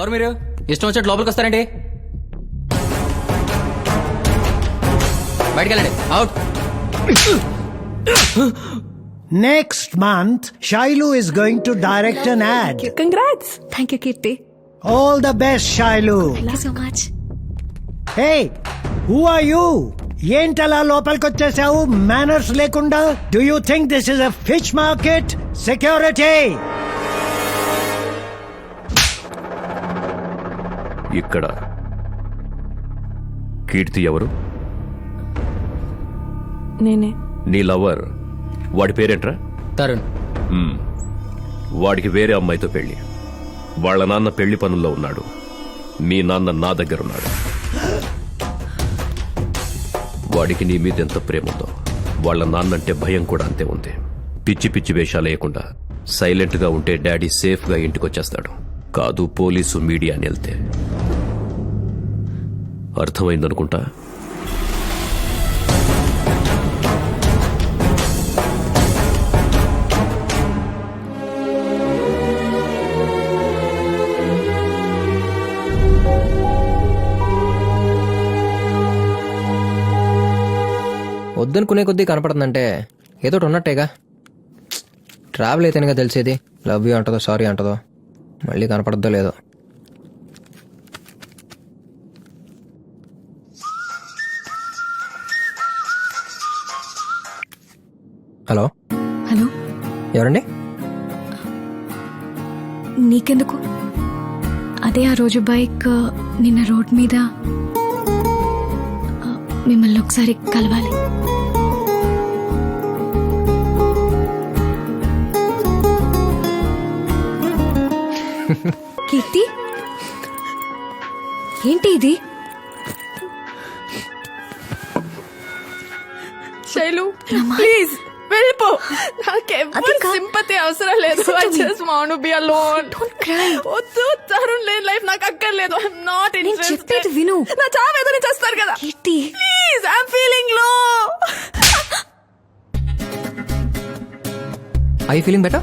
ఎవరు మీరు? ఇష్టం వచ్చినట్టు లోపలికి వస్తారండి. బయటికి వెళ్ళండి. Out Next month, Shailu is going to direct an ad. Congrats thank you Keerthi All the best, Shailu. Thank you so much Hey, who are you? ఏంటలా లోపలికి వచ్చేసావు? మేనర్స్ లేకుండా? Do you think this is a fish market security ఇక్కడ. కీర్తి ఎవరు? నేనే. నీ lover. వాడి పేరేంట్రా? తరుణ్. మ్మ్. వాడికి వేరే అమ్మాయితో పెళ్ళి వాళ్ళ నాన్న పెళ్ళి పనుల్లో ఉన్నాడు. మీ నాన్న నా దగ్గర ఉన్నాడు వాడికి నీ మీద ఎంత ప్రేమ ఉందో వాళ్ళ నాన్నంటే భయం కూడా అంతే ఉంది. పిచ్చి పిచ్చి వేషాలు వేయకుండా సైలెంట్గా ఉంటే డాడీ సేఫ్గా ఇంటికి వచ్చేస్తాడు కాదు పోలీసు మీడియా అని వెళ్తే. అర్థమైందనుకుంటా? వద్దనుకునే కొద్దీ కనపడుతుందంటే ఏదో ఉన్నట్టేగా. ట్రావెల్ అయితేనేగా తెలిసేది. లవ్ యూ అంటదో సారీ అంటదో. మళ్ళీ కనపడద్దో లేదో. హలో? హలో? ఎవరండి? నీకెందుకు? అదే ఆ రోజు బైక్ నిన్న రోడ్ మీద మిమ్మల్ని ఒకసారి కలవాలి. కీర్తి? ఏంటి ఇది? శైలు ప్లీజ్. వెళ్ళిపో. కా- సింపతి అవసరం లేదు. I. Just want be alone Don't cry. వద్దు తరుణ్ లేని లైఫ్ నాకు అక్కర్లేదు. ఐఎమ్ నాట్ నేను ఇంట్రెస్టెడ్ చెప్పేది విను. నా చావు ఏదో నుంచి వస్తారు కదా. కీర్తి. ప్లీజ్ ఐఎమ్ ఫీలింగ్లో ఐ ఫీలింగ్ బెటర్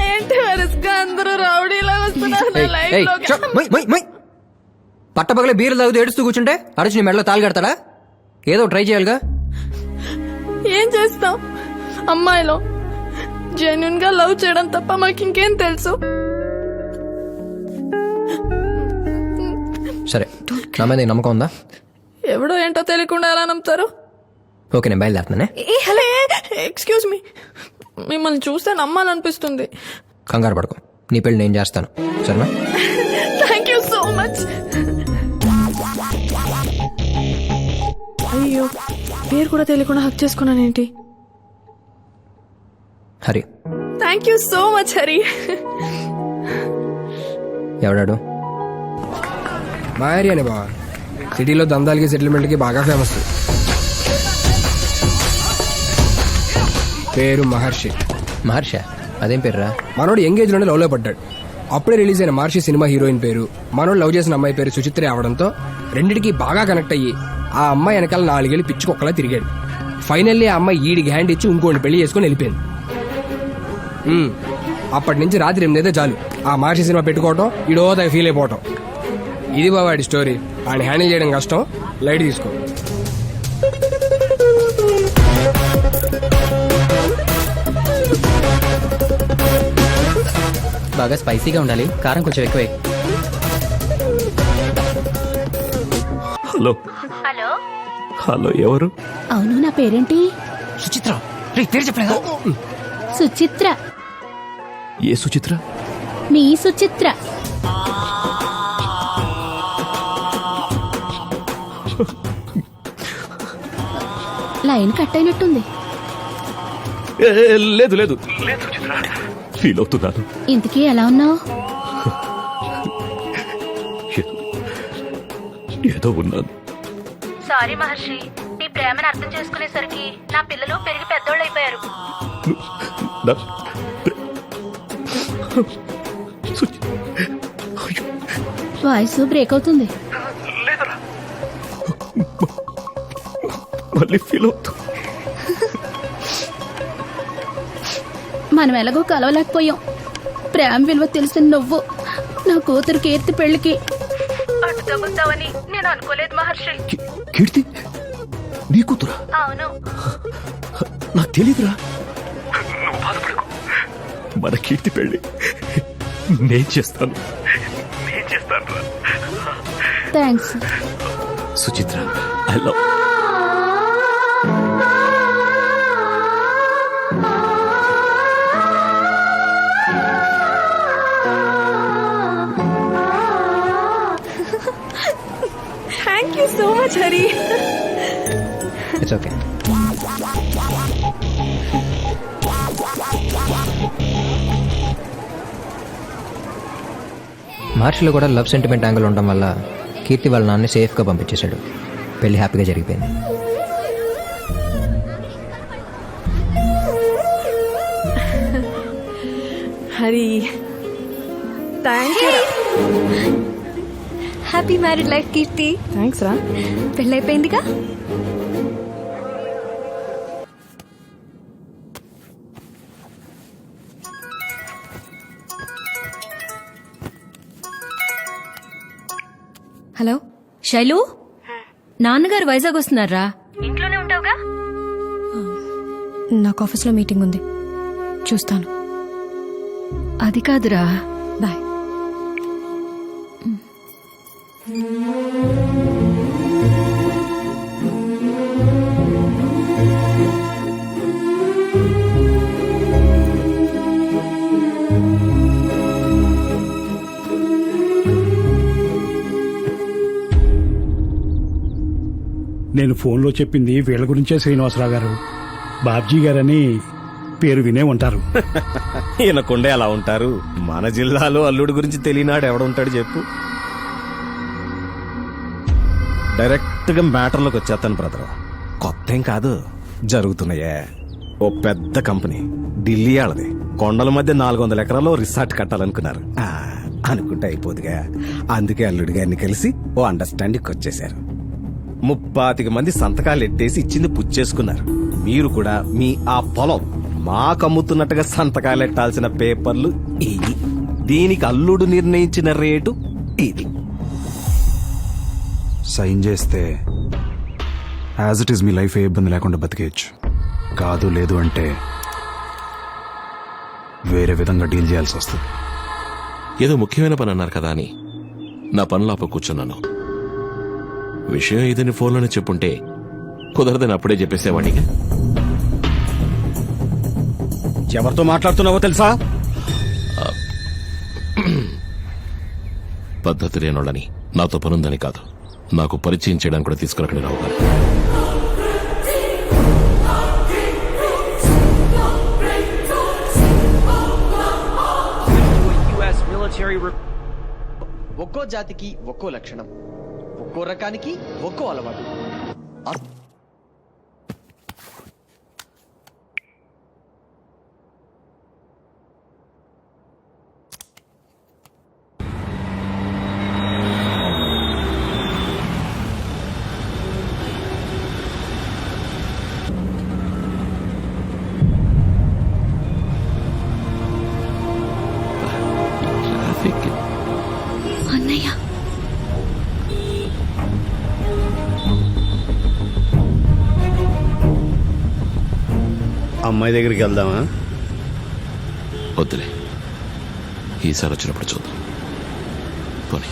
ఏంటి వరుసగా అందరూ రౌడీలా వస్తున్నారు నా లైఫ్లోకి. పట్టపగలే బీర్లు తాగుతూ ఏడుస్తూ కూర్చుంటే అరచి నీ మెడలో తాళి కడతాడా? ఏదో ట్రై చేయాలిగా. ఏం చేస్తాం అమ్మాయిలో. జెన్యున్గా లవ్ చేయడం తప్ప మాకు ఇంకేం తెలుసు? సరే నా మీద నీకు నమ్మకం ఉందా? ఎవడో ఏంటో తెలియకుండా ఎలా నమ్ముతారు? ఓకే నేను బయలుదేరుతున్నానే. Hello excuse me. మిమ్మల్ని చూస్తే నమ్మాలనిపిస్తుంది. కంగారు పడకు. నీ పెళ్ళి నేను చేస్తాను. సరేనా? థ్యాంక్ యూ సో మచ్ అయ్యో. పేరు కూడా తెలియకుండా hug చేసుకున్నానేంటి? Hari. Thank you so much Hari ఎవడాడు? మా ఏరియానే బావా. సిటీలో దందాలకి సెటిల్మెంట్కి బాగా ఫేమస్ పేరు మహర్షి. మహర్ష? అదేం పేర్రా? మనోడు ఎంగేజ్లోనే లవ్లో పడ్డాడు. అప్పుడే రిలీజ్ అయిన మహర్షి సినిమా హీరోయిన్ పేరు. మనోడు లవ్ చేసిన అమ్మాయి పేరు సుచిత్ర అవడంతో రెండిటికి బాగా కనెక్ట్ అయ్యి ఆ అమ్మాయి వెనకాల నాలుగేళ్ళు పిచ్చుకొక్కలా తిరిగాడు. ఫైనల్లీ ఆ అమ్మాయి ఈడికి హ్యాండ్ ఇచ్చి ఇంకోటి పెళ్ళి చేసుకుని వెళ్ళిపోయింది. ఉమ్, అప్పటి నుంచి రాత్రి ఎనిమిదైతే చాలు. ఆ మహర్షి సినిమా పెట్టుకోవటం ఈడో దాకా ఫీల్ అయిపోవటం. ఇది వాడి స్టోరీ ఆయన హ్యాండిల్ చేయడం కష్టం. లైట్ తీసుకో. బాగా స్పైసీగా ఉండాలి. కారం కొంచెం ఎక్కువే. హలో ఎవరు? అవును నా పేరేంటి? సుచిత్ర. రే పేరు చెప్పలేదా? సుచిత్ర. ఏ సుచిత్ర? మీ సుచిత్ర. లైన్ కట్ అయినట్టుంది. ఏ, ఏ, లేదు లేదు. ఫీల్ అవుతున్నాను. ఇంతకీ ఎలా ఉన్నావు? ఏదో- ఏదో ఉన్నాను. సారీ మహర్షి. నీ ప్రేమను అర్థం చేసుకునేసరికి నా పిల్లలు పెరిగి పెద్దోళ్ళు అయిపోయారు వాయిస్ బ్రేక్ అవుతుంది. మళ్ళీ ఫీల్ అవుతు మనం ఎలాగో కలవలేకపోయాం. ప్రేమ విలువ తెలిసిన నువ్వు నా కూతురు కీర్తి పెళ్ళికి అటు తగ్గుతావని నేను అనుకోలేదు మహర్షి. కీర్తి నీ కూతురా? అవును. నాకు తెలీదురా. మన కీర్తి పెళ్ళి నేను చేస్తాను. Thanks Suchitra I love thank you so much Hari it's okay మార్చిలో కూడా లవ్ సెంటిమెంట్ యాంగిల్ ఉండడం వల్ల కీర్తి వాళ్ళ నాన్ని సేఫ్గా పంపించేశాడు. పెళ్ళి హ్యాపీగా జరిగిపోయింది. Hari thank you happy married life Keerthi thanks రా పెళ్ళైపోయిందిగా? హలో శైలు? నాన్నగారు వైజాగ్ వస్తున్నారా? ఇంట్లోనే ఉంటావుగా? నాకు ఆఫీస్లో మీటింగ్ ఉంది. చూస్తాను. అది కాదురా. నేను ఫోన్లో చెప్పింది వీళ్ళ గురించే శ్రీనివాసరావు గారు. బాబ్జీ గారని పేరు వినే ఉంటారు. ఈయనకుండే అలా ఉంటారు. మన జిల్లాలో అల్లుడి గురించి తెలియనాడు ఎవడుంటాడు చెప్పు. డైరెక్ట్గా మ్యాటర్లోకి వచ్చేస్తాను బ్రదర్. కొత్త ఏం కాదు జరుగుతున్నాయే. ఓ పెద్ద కంపెనీ ఢిల్లీ వాళ్ళది కొండల మధ్య నాలుగు వందల ఎకరాల్లో రిసార్ట్ కట్టాలనుకున్నారు. ఆ, అనుకుంటే అయిపోదుగా. అందుకే అల్లుడి గారిని కలిసి ఓ అండర్స్టాండింగ్ వచ్చేశారు. ముప్పాతిక మంది సంతకాలు ఎట్టేసి ఇచ్చింది పుచ్చేసుకున్నారు. మీరు కూడా మీ ఆ పొలం మాకు అమ్ముతున్నట్టుగా సంతకాలు ఎట్టాల్సిన పేపర్లు ఇవి దీనికి అల్లుడు నిర్ణయించిన రేటు ఇది. సైన్ చేస్తే యాజ్ ఇట్ ఈస్ మీ లైఫ్ ఏ ఇబ్బంది లేకుండా బతికేయచ్చు. కాదు లేదు అంటే వేరే విధంగా డీల్ చేయాల్సి వస్తుంది. ఏదో ముఖ్యమైన పని అన్నారు కదా అని నా పనులు ఆప కూర్చున్నాను. విషయం ఇదని ఫోన్లోనే చెప్పుంటే కుదరదని అప్పుడే చెప్పేసేవాడిగా ఎవరితో మాట్లాడుతున్నావో తెలుసా? పద్ధతి లేనోళ్ళని నాతో పనుందని కాదు. నాకు పరిచయం చేయడానికి కూడా తీసుకురక్కడి రావు గారు. ఒక్కో జాతికి ఒక్కో లక్షణం. ఒక్కో రకానికి ఒక్కో అలవాటు. అమ్మాయి దగ్గరికి వెళ్దామా? వద్దులే. ఈసారి వచ్చినప్పుడు చూద్దాం. పోనీ.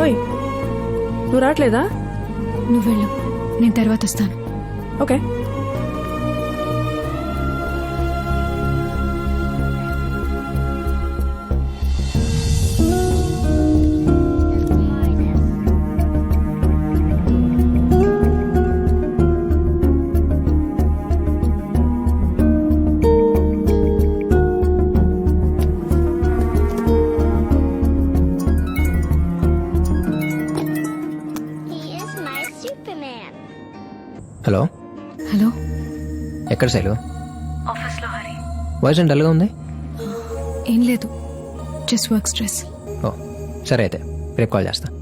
ఓయ్ నువ్వు రావట్లేదా? నువ్వు వెళ్ళు. నేను తర్వాత వస్తాను. ఓకే. హలో? హలో? ఎక్కడ శైలు? ఆఫీస్లో హరి. వాయిస్ డల్గా ఉంది? ఏం లేదు లేదు. Just work stress. ఓ సరే అయితే రేపు కాల్ చేస్తా.